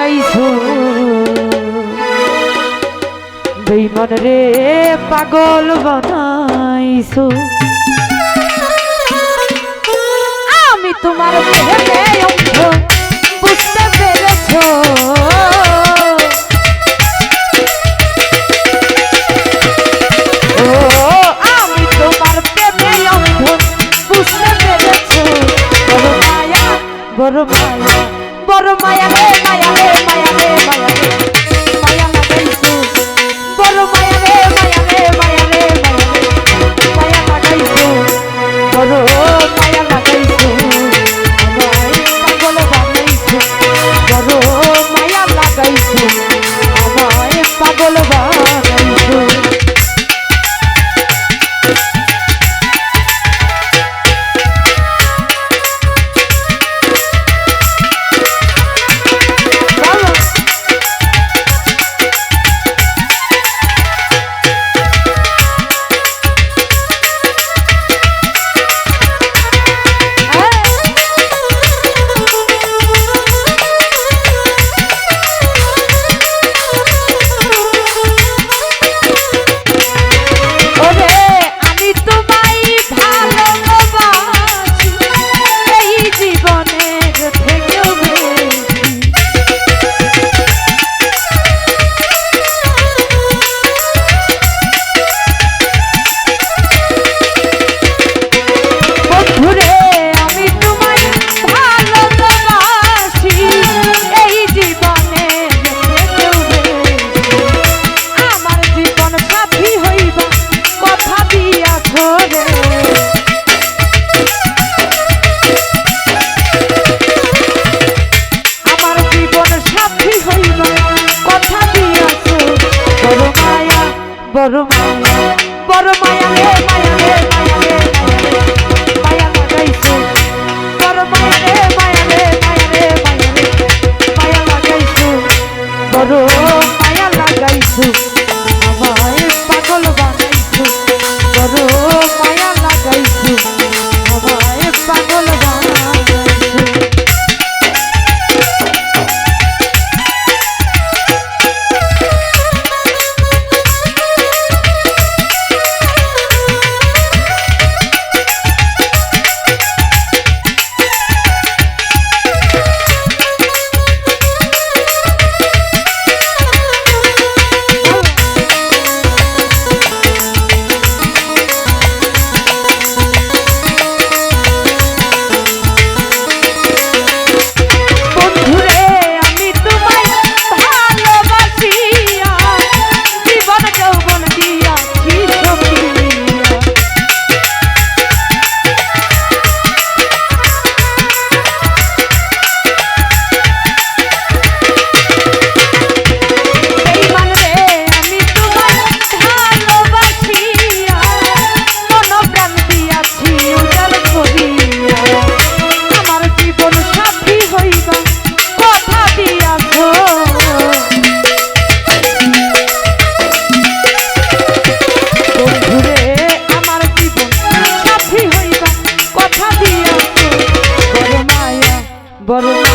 লাগাইছো বেইমন রে পাগল বানাইছো। আমি তোমার দেহে অংশ বুঝতে পেরেছ। What am বরণ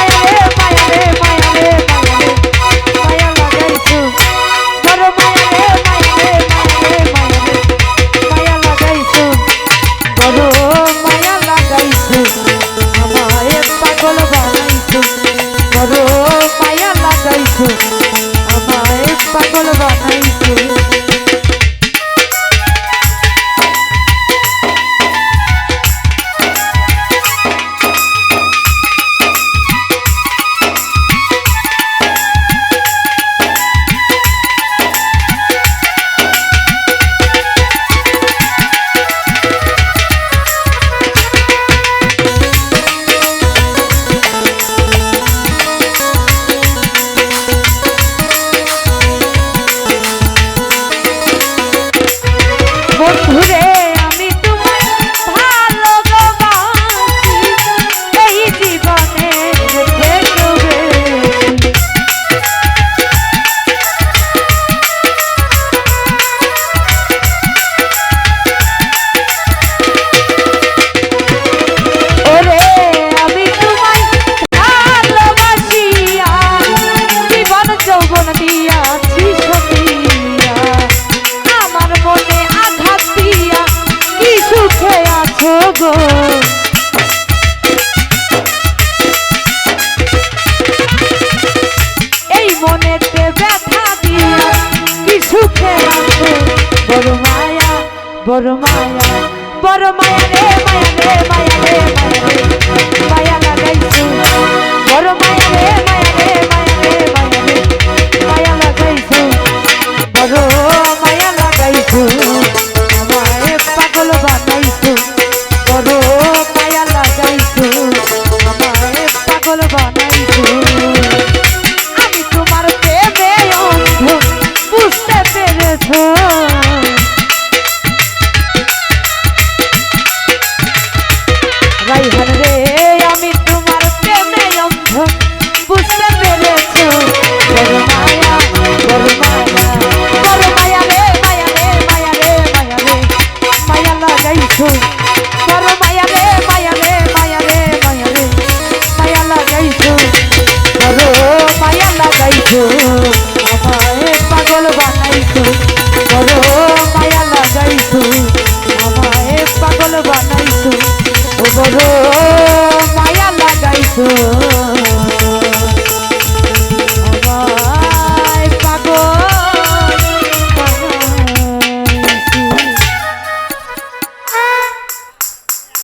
মায়া রে মায়া রে তোর মায়া, বড় মায়া রে মায়া রে মায়া রে মায়া রে, মায়া লাগাইছি। বড় মায়া রে মায়া রে মায়া রে মায়া রে, মায়া লাগাইছি। বড়